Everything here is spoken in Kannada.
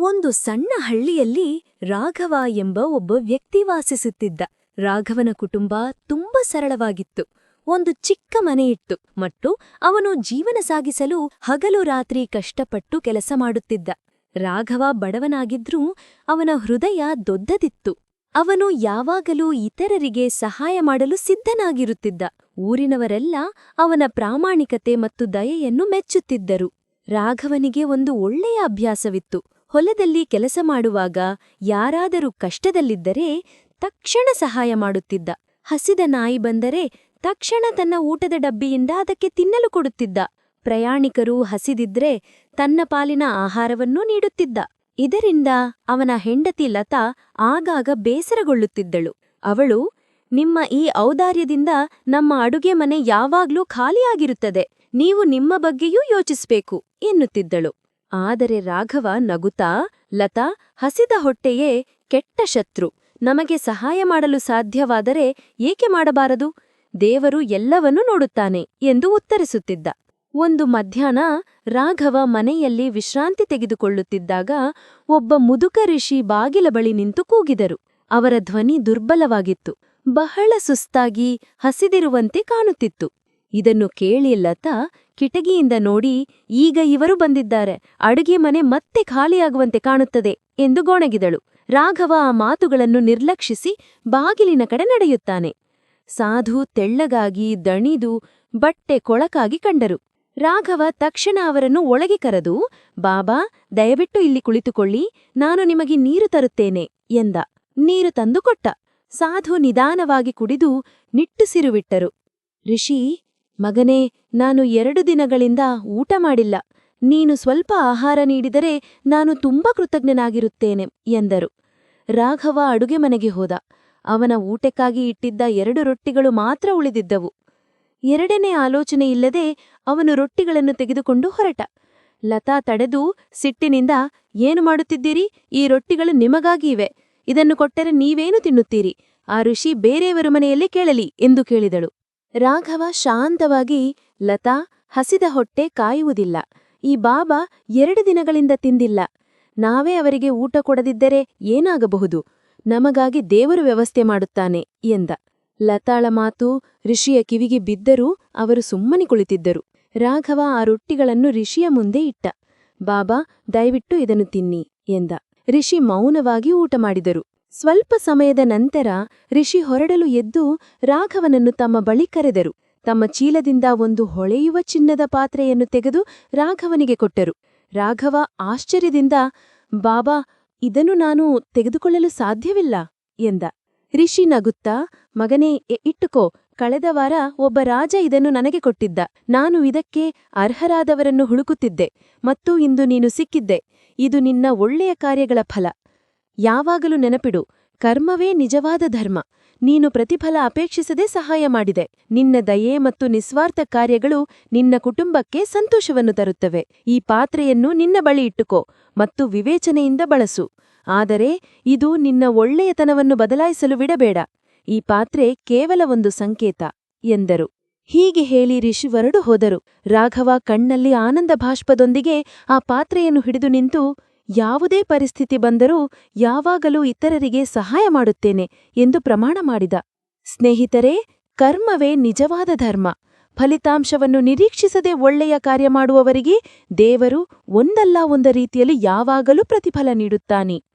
ಒಂದು ಸಣ್ಣ ಹಳ್ಳಿಯಲ್ಲಿ ರಾಘವ ಎಂಬ ಒಬ್ಬ ವ್ಯಕ್ತಿ ವಾಸಿಸುತ್ತಿದ್ದ. ರಾಘವನ ಕುಟುಂಬ ತುಂಬಾ ಸರಳವಾಗಿತ್ತು. ಒಂದು ಚಿಕ್ಕ ಮನೆಯಿತ್ತು ಮತ್ತು ಅವನು ಜೀವನ ಸಾಗಿಸಲು ಹಗಲು ರಾತ್ರಿ ಕಷ್ಟಪಟ್ಟು ಕೆಲಸ ಮಾಡುತ್ತಿದ್ದ. ರಾಘವ ಬಡವನಾಗಿದ್ರೂ ಅವನ ಹೃದಯ ದೊಡ್ಡದಿತ್ತು. ಅವನು ಯಾವಾಗಲೂ ಇತರರಿಗೆ ಸಹಾಯ ಮಾಡಲು ಸಿದ್ಧನಾಗಿರುತ್ತಿದ್ದ. ಊರಿನವರೆಲ್ಲ ಅವನ ಪ್ರಾಮಾಣಿಕತೆ ಮತ್ತು ದಯೆಯನ್ನು ಮೆಚ್ಚುತ್ತಿದ್ದರು. ರಾಘವನಿಗೆ ಒಂದು ಒಳ್ಳೆಯ ಅಭ್ಯಾಸವಿತ್ತು. ಹೊಲದಲ್ಲಿ ಕೆಲಸ ಮಾಡುವಾಗ ಯಾರಾದರೂ ಕಷ್ಟದಲ್ಲಿದ್ದರೆ ತಕ್ಷಣ ಸಹಾಯ ಮಾಡುತ್ತಿದ್ದ. ಹಸಿದ ನಾಯಿ ಬಂದರೆ ತಕ್ಷಣ ತನ್ನ ಊಟದ ಡಬ್ಬಿಯಿಂದ ಅದಕ್ಕೆ ತಿನ್ನಲು ಕೊಡುತ್ತಿದ್ದ. ಪ್ರಯಾಣಿಕರು ಹಸಿದಿದ್ರೆ ತನ್ನ ಪಾಲಿನ ಆಹಾರವನ್ನೂ ನೀಡುತ್ತಿದ್ದ. ಇದರಿಂದ ಅವನ ಹೆಂಡತಿ ಲತಾ ಆಗಾಗ ಬೇಸರಗೊಳ್ಳುತ್ತಿದ್ದಳು. ಅವಳು, ನಿಮ್ಮ ಈ ಔದಾರ್ಯದಿಂದ ನಮ್ಮ ಅಡುಗೆ ಮನೆ ಯಾವಾಗ್ಲೂ ಖಾಲಿಯಾಗಿರುತ್ತದೆ. ನೀವು ನಿಮ್ಮ ಬಗ್ಗೆಯೂ ಯೋಚಿಸಬೇಕು ಎನ್ನುತ್ತಿದ್ದಳು. ಆದರೆ ರಾಘವ ನಗುತ್ತಾ, ಲತಾ, ಹಸಿದ ಹೊಟ್ಟೆಯೇ ಕೆಟ್ಟ ಶತ್ರು. ನಮಗೆ ಸಹಾಯ ಮಾಡಲು ಸಾಧ್ಯವಾದರೆ ಏಕೆ ಮಾಡಬಾರದು? ದೇವರು ಎಲ್ಲವನ್ನೂ ನೋಡುತ್ತಾನೆ ಎಂದು ಉತ್ತರಿಸುತ್ತಿದ್ದ. ಒಂದು ಮಧ್ಯಾಹ್ನ ರಾಘವ ಮನೆಯಲ್ಲಿ ವಿಶ್ರಾಂತಿ ತೆಗೆದುಕೊಳ್ಳುತ್ತಿದ್ದಾಗ ಒಬ್ಬ ಮುದುಕ ಋಷಿ ಬಾಗಿಲ ಬಳಿ ನಿಂತು ಕೂಗಿದರು. ಅವರ ಧ್ವನಿ ದುರ್ಬಲವಾಗಿತ್ತು. ಬಹಳ ಸುಸ್ತಾಗಿ ಹಸಿದಿರುವಂತೆ ಕಾಣುತ್ತಿತ್ತು. ಇದನ್ನು ಕೇಳಿ ಲತಾ ಕಿಟಕಿಯಿಂದ ನೋಡಿ, ಈಗ ಇವರು ಬಂದಿದ್ದಾರೆ, ಅಡುಗೆ ಮನೆ ಮತ್ತೆ ಖಾಲಿಯಾಗುವಂತೆ ಕಾಣುತ್ತದೆ ಎಂದು ಗೊಣಗಿದಳು. ರಾಘವ ಆ ಮಾತುಗಳನ್ನು ನಿರ್ಲಕ್ಷಿಸಿ ಬಾಗಿಲಿನ ಕಡೆ ನಡೆಯುತ್ತಾನೆ. ಸಾಧು ತೆಳ್ಳಗಾಗಿ ದಣಿದು ಬಟ್ಟೆ ಕೊಳಕಾಗಿ ಕಂಡರು. ರಾಘವ ತಕ್ಷಣ ಅವರನ್ನು ಒಳಗೆ ಕರೆದು, ಬಾಬಾ, ದಯವಿಟ್ಟು ಇಲ್ಲಿ ಕುಳಿತುಕೊಳ್ಳಿ, ನಾನು ನಿಮಗೆ ನೀರು ತರುತ್ತೇನೆ ಎಂದ. ನೀರು ತಂದುಕೊಟ್ಟ ಸಾಧು ನಿಧಾನವಾಗಿ ಕುಡಿದು ನಿಟ್ಟುಸಿರುವಿಟ್ಟರು ಋಷಿ ಮಗನೇ, ನಾನು ಎರಡು ದಿನಗಳಿಂದ ಊಟ ಮಾಡಿಲ್ಲ. ನೀನು ಸ್ವಲ್ಪ ಆಹಾರ ನೀಡಿದರೆ ನಾನು ತುಂಬಾ ಕೃತಜ್ಞನಾಗಿರುತ್ತೇನೆ, ಎಂದರು. ರಾಘವ ಅಡುಗೆ ಮನೆಗೆ ಹೋದ. ಅವನ ಊಟಕ್ಕಾಗಿ ಇಟ್ಟಿದ್ದ ಎರಡು ರೊಟ್ಟಿಗಳು ಮಾತ್ರ ಉಳಿದಿದ್ದವು. ಎರಡನೇ ಆಲೋಚನೆ ಇಲ್ಲದೆ ಅವನು ರೊಟ್ಟಿಗಳನ್ನು ತೆಗೆದುಕೊಂಡು ಹೊರಟ. ಲತಾ ತಡೆದು ಸಿಟ್ಟಿನಿಂದ, ಏನು ಮಾಡುತ್ತಿದ್ದೀರಿ? ಈ ರೊಟ್ಟಿಗಳು ನಿಮಗಾಗಿ ಇವೆ. ಇದನ್ನು ಕೊಟ್ಟರೆ ನೀವೇನು ತಿನ್ನುತ್ತೀರಿ? ಆ ಋಷಿ ಬೇರೆಯವರ ಮನೆಯಲ್ಲೇ ಕೇಳಲಿ, ಎಂದು ಕೇಳಿದಳು. ರಾಘವ ಶಾಂತವಾಗಿ, ಲತಾ, ಹಸಿದ ಹೊಟ್ಟೆ ಕಾಯುವುದಿಲ್ಲ. ಈ ಬಾಬಾ ಎರಡು ದಿನಗಳಿಂದ ತಿಂದಿಲ್ಲ. ನಾವೇ ಅವರಿಗೆ ಊಟ ಕೊಡದಿದ್ದರೆ ಏನಾಗಬಹುದು? ನಮಗಾಗಿ ದೇವರು ವ್ಯವಸ್ಥೆ ಮಾಡುತ್ತಾನೆ ಎಂದ. ಲತಾಳ ಮಾತು ಋಷಿಯ ಕಿವಿಗೆ ಬಿದ್ದರೂ ಅವರು ಸುಮ್ಮನೆ ಕುಳಿತಿದ್ದರು. ರಾಘವ ಆ ರೊಟ್ಟಿಗಳನ್ನು ಋಷಿಯ ಮುಂದೆ ಇಟ್ಟ. ಬಾಬಾ, ದಯವಿಟ್ಟು ಇದನ್ನು ತಿನ್ನಿ ಎಂದ. ಋಷಿ ಮೌನವಾಗಿ ಊಟ ಮಾಡಿದರು. ಸ್ವಲ್ಪ ಸಮಯದ ನಂತರ ಋಷಿ ಹೊರಡಲು ಎದ್ದು ರಾಘವನನ್ನು ತಮ್ಮ ಬಳಿ ಕರೆದರು. ತಮ್ಮ ಚೀಲದಿಂದ ಒಂದು ಹೊಳೆಯುವ ಚಿನ್ನದ ಪಾತ್ರೆಯನ್ನು ತೆಗೆದು ರಾಘವನಿಗೆ ಕೊಟ್ಟರು. ರಾಘವ ಆಶ್ಚರ್ಯದಿಂದ, ಬಾಬಾ, ಇದನ್ನು ನಾನು ತೆಗೆದುಕೊಳ್ಳಲು ಸಾಧ್ಯವಿಲ್ಲ ಎಂದ. ಋಷಿ ನಗುತ್ತಾ, ಮಗನೇ ಇಟ್ಟುಕೋ. ಕಳೆದ ವಾರ ಒಬ್ಬ ರಾಜ ಇದನ್ನು ನನಗೆ ಕೊಟ್ಟಿದ್ದ. ನಾನು ಇದಕ್ಕೆ ಅರ್ಹರಾದವರನ್ನು ಹುಡುಕುತ್ತಿದ್ದೆ ಮತ್ತು ಇಂದು ನೀನು ಸಿಕ್ಕಿದ್ದೆ. ಇದು ನಿನ್ನ ಒಳ್ಳೆಯ ಕಾರ್ಯಗಳ ಫಲ. ಯಾವಾಗಲೂ ನೆನಪಿಡು, ಕರ್ಮವೇ ನಿಜವಾದ ಧರ್ಮ. ನೀನು ಪ್ರತಿಫಲ ಅಪೇಕ್ಷಿಸದೆ ಸಹಾಯ ಮಾಡಿದೆ. ನಿನ್ನ ದಯೆ ಮತ್ತು ನಿಸ್ವಾರ್ಥ ಕಾರ್ಯಗಳು ನಿನ್ನ ಕುಟುಂಬಕ್ಕೆ ಸಂತೋಷವನ್ನು ತರುತ್ತವೆ. ಈ ಪಾತ್ರೆಯನ್ನು ನಿನ್ನ ಬಳಿ ಇಟ್ಟುಕೋ ಮತ್ತು ವಿವೇಚನೆಯಿಂದ ಬಳಸು. ಆದರೆ ಇದು ನಿನ್ನ ಒಳ್ಳೆಯತನವನ್ನು ಬದಲಾಯಿಸಲು ಬಿಡಬೇಡ. ಈ ಪಾತ್ರೆ ಕೇವಲ ಒಂದು ಸಂಕೇತ ಎಂದರು. ಹೀಗೆ ಹೇಳಿ ಋಷಿ ಹೊರಡು ಹೋದರು. ರಾಘವ ಕಣ್ಣಲ್ಲಿ ಆನಂದ ಭಾಷ್ಪದೊಂದಿಗೆ ಆ ಪಾತ್ರೆಯನ್ನು ಹಿಡಿದು ನಿಂತು ಯಾವುದೇ ಪರಿಸ್ಥಿತಿ ಬಂದರೂ ಯಾವಾಗಲೂ ಇತರರಿಗೆ ಸಹಾಯ ಮಾಡುತ್ತೇನೆ ಎಂದು ಪ್ರಮಾಣ ಮಾಡಿದ. ಸ್ನೇಹಿತರೇ, ಕರ್ಮವೇ ನಿಜವಾದ ಧರ್ಮ. ಫಲಿತಾಂಶವನ್ನು ನಿರೀಕ್ಷಿಸದೆ ಒಳ್ಳೆಯ ಕಾರ್ಯ ಮಾಡುವವರಿಗೆ ದೇವರು ಒಂದಲ್ಲ ಒಂದ ರೀತಿಯಲ್ಲಿ ಯಾವಾಗಲೂ ಪ್ರತಿಫಲ ನೀಡುತ್ತಾನೆ.